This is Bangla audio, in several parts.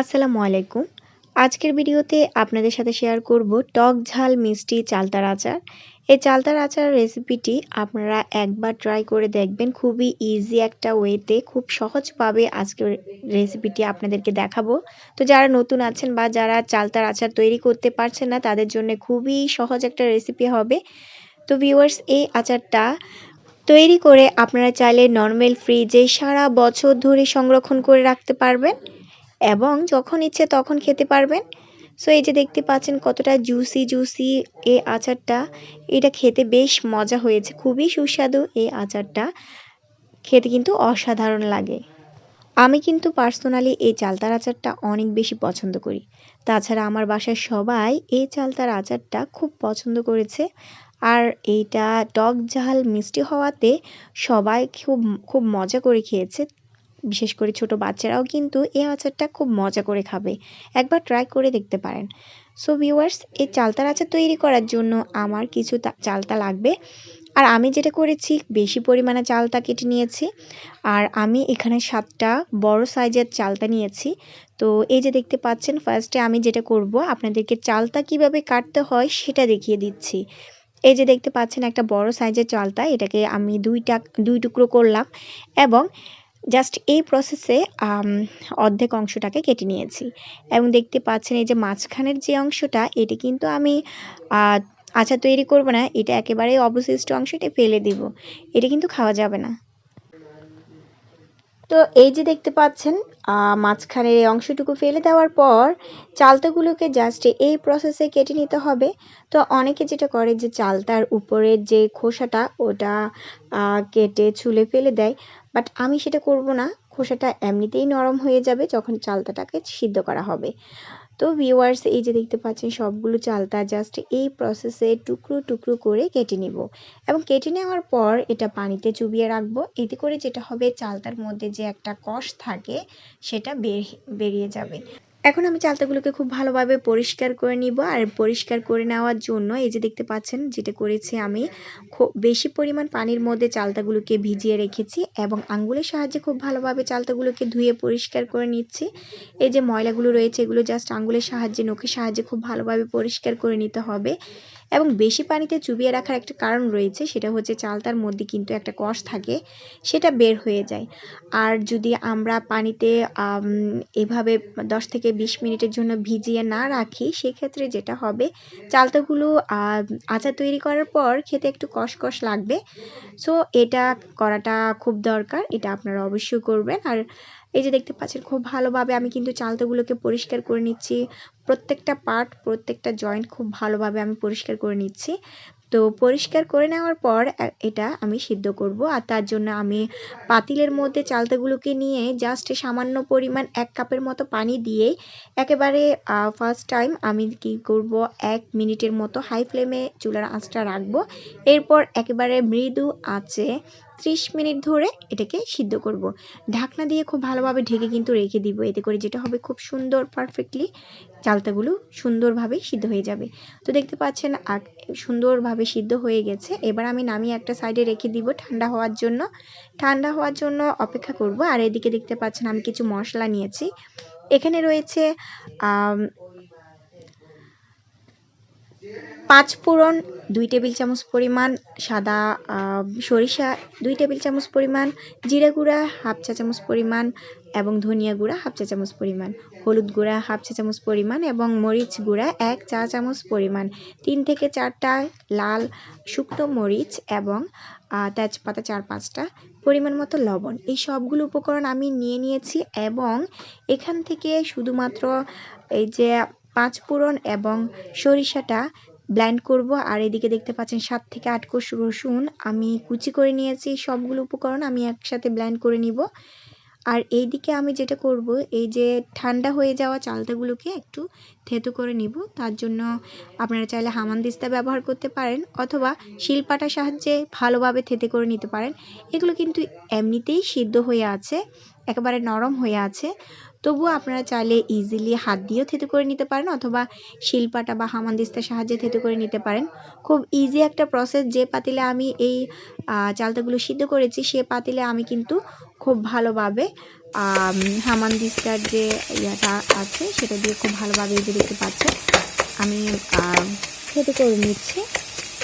আসসালামু আলাইকুম। আজকের ভিডিওতে আপনাদের সাথে শেয়ার করব টক ঝাল মিষ্টি চালতার আচার। এই চালতার আচার রেসিপিটি আপনারা একবার ট্রাই করে দেখবেন। খুবই ইজি একটা ওয়েতে খুব সহজভাবে আজকের রেসিপিটি আপনাদেরকে দেখাবো। তো যারা নতুন আছেন বা যারা চালতার আচার তৈরি করতে পারছেন না, তাদের জন্য খুবই সহজ একটা রেসিপি হবে। তো ভিউয়ার্স এই আচারটা তৈরি করে আপনারা চাইলে নর্মাল ফ্রিজে সারা বছর ধরে সংরক্ষণ করে রাখতে পারবেন। এবং যখন ইচ্ছে তখন খেতে পারবেন। সো এই যে দেখতে পাচ্ছেন কতটা জুসি জুসি এই আচারটা। এটা খেতে বেশ মজা হয়েছে, খুবই সুস্বাদু এই আচারটা। খেতে কিন্তু অসাধারণ লাগে। আমি কিন্তু পার্সোনালি এই চালতার আচারটা অনেক বেশি পছন্দ করি। তাছাড়া আমার বাসার সবাই এই চালতার আচারটা খুব পছন্দ করেছে। আর এইটা টক ঝাল মিষ্টি হওয়াতে সবাই খুব খুব মজা করে খেয়েছে। বিশেষ করে ছোট বাচ্চারাও কিন্তু এই আচারটা খুব মজা করে খাবে। একবার ট্রাই করে দেখতে পারেন। সো ভিউয়ার্স এই চালতার আচার তৈরি করার জন্য আমার কিছু চালতা লাগবে। আর আমি যেটা করেছি, বেশি পরিমাণে চালতা কেটে নিয়েছি। আর আমি এখানে সাতটা বড় সাইজের চালতা নিয়েছি। তো এই যে দেখতে পাচ্ছেন ফার্স্টে আমি যেটা করব, আপনাদেরকে চালতা কীভাবে কাটতে হয় সেটা দেখিয়ে দিচ্ছি। এই যে দেখতে পাচ্ছেন, একটা বড় সাইজের চালতা, এটাকে আমি দুইটা, দুই টুকরো করলাম। এবং জাস্ট এই প্রসেসে অর্ধেক অংশটাকে কেটে নিয়েছি। এবং দেখতে পাচ্ছেন এই যে মাঝখানের যে অংশটা, এটি কিন্তু আমি আচার তৈরি করব না, এটা একেবারেই অবশিষ্ট অংশটা ফেলে দিব। এটা কিন্তু খাওয়া যাবে না। তো এই যে দেখতে পাচ্ছেন মাঝখানের এই অংশটুকু ফেলে দেওয়ার পর চালতাগুলোকে জাস্ট এই প্রসেসে কেটে নিতে হবে। তো অনেকে যেটা করে যে চালতার উপরের যে খোসাটা, ওটা কেটে ছুলে ফেলে দেয়। বাট আমি সেটা করব না, খোসাটা এমনিতেই নরম হয়ে যাবে যখন চালতাটাকে সিদ্ধ করা হবে। তো ভিউয়ার্স এই যে দেখতে পাচ্ছেন সবগুলো চালতা জাস্ট এই প্রসেসে টুকরো টুকরো করে কেটে নিব। এবং কেটে নেওয়ার পর এটা পানিতে চুবিয়ে রাখব। এতে করে যেটা হবে চালতার মধ্যে যে একটা কষ থাকে সেটা বেরিয়ে যাবে। এখন আমি চালতাগুলোকে খুব ভালোভাবে পরিষ্কার করে নিব আর পরিষ্কার করে নেওয়ার জন্য এই যে দেখতে পাচ্ছেন যেটা করেছি আমি খুব বেশি পরিমাণ পানির মধ্যে চালতাগুলোকে ভিজিয়ে রেখেছি এবং আঙ্গুলের সাহায্যে খুব ভালোভাবে চালতাগুলোকে ধুয়ে পরিষ্কার করে নিচ্ছি। এই যে ময়লাগুলো রয়েছে এগুলো জাস্ট আঙ্গুলের সাহায্যে, নখের সাহায্যে খুব ভালোভাবে পরিষ্কার করে নিতে হবে। এবং বেশি পানিতে চুবিয়ে রাখার একটা কারণ রয়েছে, সেটা হচ্ছে চালতার মধ্যে কিন্তু একটা কষ থাকে, সেটা বের হয়ে যায়। আর যদি আমরা পানিতে এভাবে দশ থেকে বিশ মিনিটের জন্য ভিজিয়ে না রাখি, সেক্ষেত্রে যেটা হবে, চালতাগুলো আচার তৈরি করার পর খেতে একটু কষকষ লাগবে। সো, এটা করাটা খুব দরকার, এটা আপনারা অবশ্যই করবেন। আর এই যে দেখতে পাচ্ছেন, খুব ভালোভাবে আমি কিন্তু চালতাগুলোকে পরিষ্কার করে নিচ্ছি। প্রত্যেকটা পার্ট প্রত্যেকটা জয়েন্ট খুব ভালোভাবে আমি পরিষ্কার করে নিচ্ছি। তো পরিষ্কার করে নেওয়ার পর এটা আমি সিদ্ধ করব। আর তার জন্য আমি পাতিলের মধ্যে চালতাগুলোকে নিয়ে জাস্ট সামান্য পরিমাণ এক কাপের মতো পানি দিয়ে একেবারে ফার্স্ট টাইম আমি কি করব, এক মিনিটের মতো হাই ফ্লেমে চুলার আঁচটা রাখব। এরপর একেবারে মৃদু আঁচে ত্রিশ মিনিট ধরে এটাকে সিদ্ধ করব। ঢাকনা দিয়ে খুব ভালোভাবে ঢেকে কিন্তু রেখে দিব। এতে করে যেটা হবে খুব সুন্দর পারফেক্টলি চালতাগুলো সুন্দরভাবে সিদ্ধ হয়ে যাবে। তো দেখতে পাচ্ছেন সুন্দরভাবে সিদ্ধ হয়ে গেছে। এবার আমি নামিয়ে একটা সাইডে রেখে দিব ঠান্ডা হওয়ার জন্য। ঠান্ডা হওয়ার জন্য অপেক্ষা করব। আর এদিকে দেখতে পাচ্ছেন আমি কিছু মশলা নিয়েছি। এখানে রয়েছে পাঁচ ফোড়ন, দুই টেবিল চামচ পরিমাণ সাদা সরিষা, দুই টেবিল চামচ পরিমাণ জিরা গুঁড়া, হাফ চা চামচ পরিমাণ এবং ধনিয়া গুঁড়া, হাফ চা চামচ পরিমাণ। হলুদ গুঁড়া, হাফ চা চামচ পরিমাণ এবং মরিচ গুঁড়া, এক চা চামচ পরিমাণ। তিন থেকে চারটা লাল শুকনো মরিচ এবং তেজপাতা চার পাঁচটা পরিমাণ মতো লবণ। এই সবগুলো উপকরণ আমি নিয়ে নিয়েছি এবং এখান থেকে শুধুমাত্র এই যে পাঁচ ফোড়ন এবং সরিষাটা ব্ল্যান্ড করব। আর এদিকে দেখতে পাচ্ছেন সাত থেকে আট কোষ রসুন আমি কুচি করে নিয়েছি সবগুলো উপকরণ, আমি একসাথে ব্ল্যান্ড করে নিব। আর এই দিকে আমি যেটা করব, এই যে ঠান্ডা হয়ে যাওয়া চালতাগুলোকে একটু থেতো করে নিব। তার জন্য আপনারা চাইলে হামানদিস্তা ব্যবহার করতে পারেন, অথবা শিলপাটার সাহায্যে ভালোভাবে থেতে করে নিতে পারেন। এগুলো কিন্তু এমনিতেই সিদ্ধ হয়ে আছে, একেবারে নরম হয়ে আছে। তবুও আপনারা চাইলে ইজিলি হাত দিয়েও থেতে করে নিতে পারেন অথবা শিলপাটা বা হামানদিস্তার সাহায্যে থেতে করে নিতে পারেন। খুব ইজি একটা প্রসেস যে পাতিলে আমি এই চালতাগুলো সিদ্ধ করেছি সে পাতিলে আমি কিন্তু খুব ভালোভাবে হামানদিস্তার যে ইয়াটা আছে সেটা দিয়ে খুব ভালোভাবে যে দেখতে পাচ্ছেন আম, থেতো করে নিচ্ছি।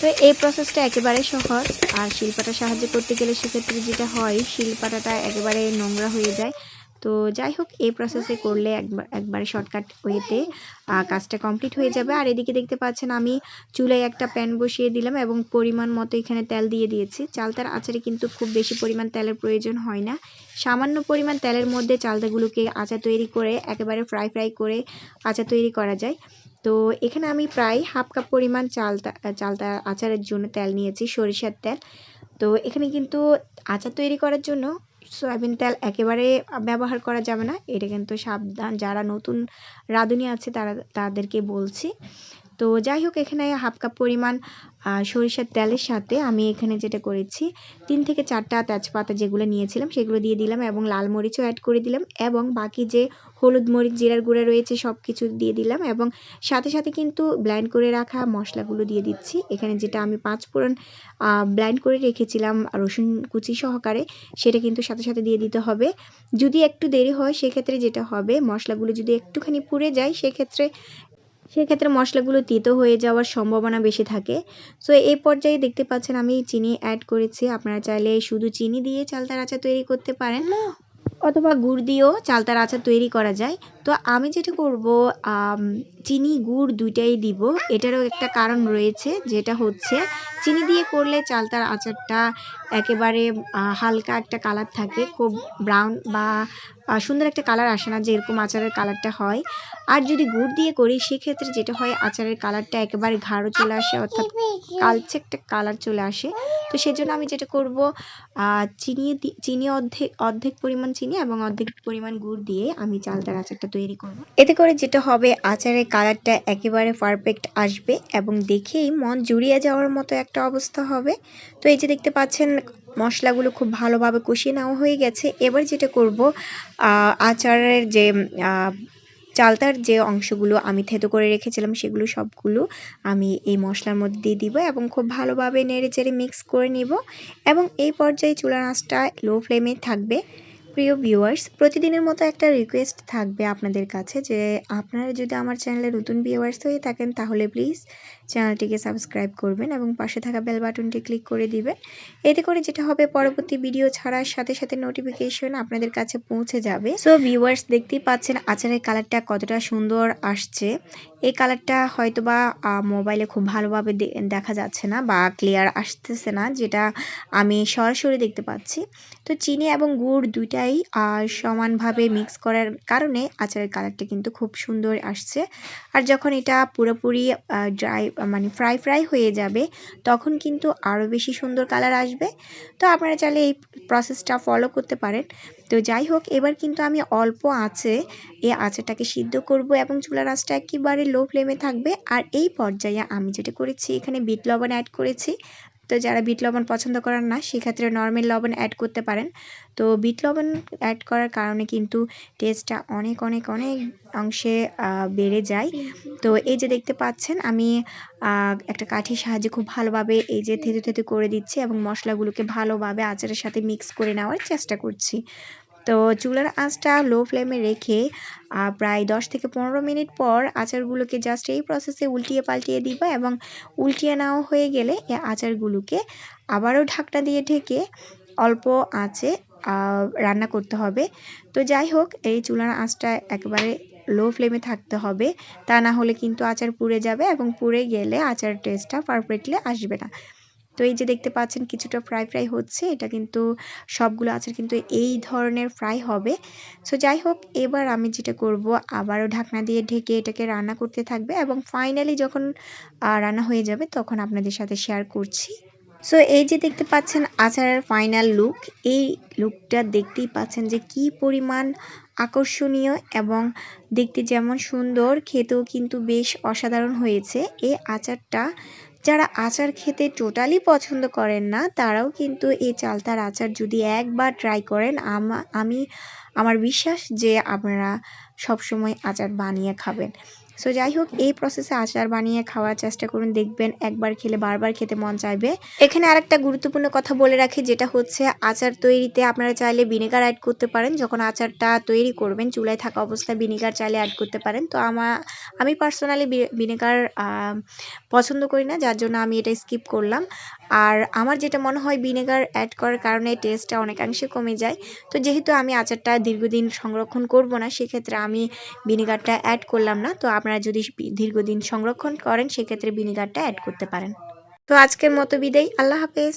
তো এই প্রসেসটা একেবারে সহজ। আর শিল্পাটা সাহায্য করতে গেলে সেক্ষেত্রে যেটা হয় শিলপাটাটা একেবারে নোংরা হয়ে যায়। তো যাই হোক, এই প্রসেসে করলে একবার, একবারে শর্টকাট ওয়েতে কাজটা কমপ্লিট হয়ে যাবে। আর এদিকে দেখতে পাচ্ছেন আমি চুলায় একটা প্যান বসিয়ে দিলাম এবং পরিমাণ মতো এখানে তেল দিয়ে দিয়েছি। চালতার আচারে কিন্তু খুব বেশি পরিমাণ তেলের প্রয়োজন হয় না। সামান্য পরিমাণ তেলের মধ্যে চালতাগুলোকে আচার তৈরি করে, একেবারে ফ্রাই ফ্রাই করে আচার তৈরি করা যায়। তো এখানে আমি প্রায় হাফ কাপ পরিমাণ চালতা চালতা আচারের জন্য তেল নিয়েছি, সরিষার তেল। তো এখানে কিন্তু আচার তৈরি করার জন্য সয়াবিন তেল একেবারে ব্যবহার করা যাবে না। এটা কিন্তু সাবধান। যারা নতুন রাঁধুনি আছে তারা, তাদেরকে বলছি। তো যাই হোক এখানে হাফ কাপ পরিমাণ সরিষার তেলের সাথে আমি এখানে যেটা করেছি, তিন থেকে চারটা তেজপাতা যেগুলো নিয়েছিলাম সেগুলো দিয়ে দিলাম এবং লাল মরিচও অ্যাড করে দিলাম এবং বাকি যে হলুদ মরিচ, জিরার গুঁড়া রয়েছে সব কিছু দিয়ে দিলাম এবং সাথে সাথে কিন্তু ব্ল্যান্ড করে রাখা মশলাগুলো দিয়ে দিচ্ছি। এখানে যেটা আমি পাঁচ ফোড়ন ব্ল্যান্ড করে রেখেছিলাম রসুন কুচি সহকারে, সেটা কিন্তু সাথে সাথে দিয়ে দিতে হবে। যদি একটু দেরি হয়, সেক্ষেত্রে যেটা হবে, মশলাগুলো যদি একটুখানি পুড়ে যায়, সেক্ষেত্রে সেক্ষেত্রে মশলাগুলো তিতো হয়ে যাওয়ার সম্ভাবনা বেশি থাকে। সো এই পর্যায়ে দেখতে পাচ্ছেন আমি চিনি অ্যাড করেছি। আপনারা চাইলে শুধু চিনি দিয়ে চালতার আচার তৈরি করতে পারেন অথবা গুড় দিয়েও চালতার আচার তৈরি করা যায়। তো আমি যেটা করব চিনি গুড় দুইটাই দিব। এটারও একটা কারণ রয়েছে যেটা হচ্ছে চিনি দিয়ে করলে চালতার আচারটা একেবারে হালকা একটা কালার থাকে। খুব ব্রাউন বা সুন্দর একটা কালার আসে না যেরকম আচারের কালারটা হয়। আর যদি গুড় দিয়ে করি, সেক্ষেত্রে যেটা হয়, আচারের কালারটা একেবারে ঘাড়ো চলে আসে, অর্থাৎ কালচে একটা কালার চলে আসে। তো সেজন্য আমি যেটা করব চিনি চিনি অর্ধেক অর্ধেক পরিমাণ চিনি এবং অর্ধেক পরিমাণ গুড় দিয়ে আমি চালতার আচারটা তৈরি করব। এতে করে যেটা হবে, আচারের কালারটা একেবারে পারফেক্ট আসবে এবং দেখেই মন জুড়িয়ে যাওয়ার মতো একটা অবস্থা হবে। তো এই যে দেখতে পাচ্ছেন, মশলাগুলো খুব ভালোভাবে কষিয়ে নেওয়া হয়ে গেছে। এবার যেটা করব আচারের যে চালতার যে অংশগুলো আমি থেতো করে রেখেছিলাম, সেগুলো সবগুলো আমি এই মশলার মধ্যে দিয়ে দিব এবং খুব ভালোভাবে নেড়ে চেড়ে মিক্স করে নিব এবং এই পর্যায়ে চুলার আঁচটা লো ফ্লেমে থাকবে। প্রিয় ভিউয়ার্স প্রতিদিনের মতো একটা রিকোয়েস্ট থাকবে আপনাদের কাছে যে, আপনারা যদি আমার চ্যানেলে নতুন ভিউয়ার্স হয়ে থাকেন, তাহলে প্লিজ চ্যানেলটিকে সাবস্ক্রাইব করবেন এবং পাশে থাকা বেল বাটনটি ক্লিক করে দিবেন। এতে করে যেটা হবে, পরবর্তী ভিডিও ছাড়ার সাথে সাথে নোটিফিকেশন আপনাদের কাছে পৌঁছে যাবে। সো ভিউয়ার্স দেখতেই পাচ্ছেন আচারের কালারটা কতটা সুন্দর আসছে। এই কালারটা হয়তোবা মোবাইলে খুব ভালোভাবে দেখা যাচ্ছে না বা ক্লিয়ার আসতেছে না, যেটা আমি সরাসরি দেখতে পাচ্ছি। তো চিনি এবং গুড় দুইটাই সমানভাবে মিক্স করার কারণে আচারের কালারটা কিন্তু খুব সুন্দর আসছে। আর যখন এটা পুরোপুরি ড্রাই মানে ফ্রাই ফ্রাই হয়ে যাবে, তখন কিন্তু আরও বেশি সুন্দর কালার আসবে। তো আপনারা চাইলে এই প্রসেসটা ফলো করতে পারেন। তো যাই হোক, এবার কিন্তু আমি অল্প আছে এই আচারটাকে সিদ্ধ করব এবং চুলার আঁচটা একেবারে লো ফ্লেমে থাকবে। আর এই পর্যায়ে আমি যেটা করেছি, এখানে বিট লবণ অ্যাড করেছি। তো যারা বিট লবণ পছন্দ করেন না, সেক্ষেত্রে নর্মাল লবণ অ্যাড করতে পারেন। তো বিট লবণ অ্যাড করার কারণে কিন্তু টেস্টটা অনেক অনেক অনেক অংশে বেড়ে যায়। তো এই যে দেখতে পাচ্ছেন, আমি একটা কাঠির সাহায্যে খুব ভালোভাবে এই যে থেতু থেতু করে দিচ্ছি এবং মশলাগুলোকে ভালোভাবে আচারের সাথে মিক্স করে নেওয়ার চেষ্টা করছি। তো চুলার আঁচটা লো ফ্লেমে রেখে প্রায় দশ থেকে পনেরো মিনিট পর আচারগুলোকে জাস্ট এই প্রসেসে উল্টিয়ে পাল্টিয়ে দিব এবং উল্টিয়ে নেওয়া হয়ে গেলে এই আচারগুলোকে আবারও ঢাকনা দিয়ে ঢেকে অল্প আঁচে রান্না করতে হবে। তো যাই হোক, এই চুলার আঁচটা একেবারে লো ফ্লেমে থাকতে হবে। তা না হলে কিন্তু আচার পুড়ে যাবে এবং পুড়ে গেলে আচার টেস্টটা পারফেক্টলি আসবে না। তো এই যে দেখতে পাচ্ছেন কিছুটা ফ্রাই ফ্রাই হচ্ছে, এটা কিন্তু সবগুলো আচার কিন্তু এই ধরনের ফ্রাই হবে। সো যাই হোক, এবার আমি যেটা করব, আবারও ঢাকনা দিয়ে ঢেকে এটাকে রান্না করতে থাকবে এবং ফাইনালি যখন রান্না হয়ে যাবে তখন আপনাদের সাথে শেয়ার করছি। সো এই যে দেখতে পাচ্ছেন আচারের ফাইনাল লুক এই লুকটা দেখতেই পাচ্ছেন যে কি পরিমাণ আকর্ষণীয় এবং দেখতে যেমন সুন্দর, খেতেও কিন্তু বেশ অসাধারণ হয়েছে। এই আচারটা যারা আচার খেতে টোটালি পছন্দ করেন না, তারাও কিন্তু এই চালতার আচার যদি একবার ট্রাই করেন আমি, আমার বিশ্বাস যে আপনারা সবসময় আচার বানিয়ে খাবেন। সো যাই হোক এই প্রসেসে আচার বানিয়ে খাওয়ার চেষ্টা করুন। দেখবেন একবার খেলে বারবার খেতে মন চাইবে। এখানে আরেকটা গুরুত্বপূর্ণ কথা বলে রাখি, যেটা হচ্ছে আচার তৈরিতে আপনারা চাইলে ভিনেগার অ্যাড করতে পারেন। যখন আচারটা তৈরি করবেন, চুলায় থাকা অবস্থায় ভিনেগার চাইলে অ্যাড করতে পারেন। তো আমার আমি পার্সোনালি ভিনেগার পছন্দ করি না, যার জন্য আমি এটা স্কিপ করলাম। আর আমার যেটা মনে হয় ভিনেগার অ্যাড করার কারণে টেস্টটা অনেকাংশে কমে যায়। তো যেহেতু আমি আচারটা দীর্ঘদিন সংরক্ষণ করব না, সেক্ষেত্রে আমি ভিনেগারটা অ্যাড করলাম না। তো আপনারা যদি দীর্ঘদিন সংরক্ষণ করেন, সেক্ষেত্রে ভিনেগারটা অ্যাড করতে পারেন। তো আজকের মতো বিদায়। আল্লাহ হাফেজ।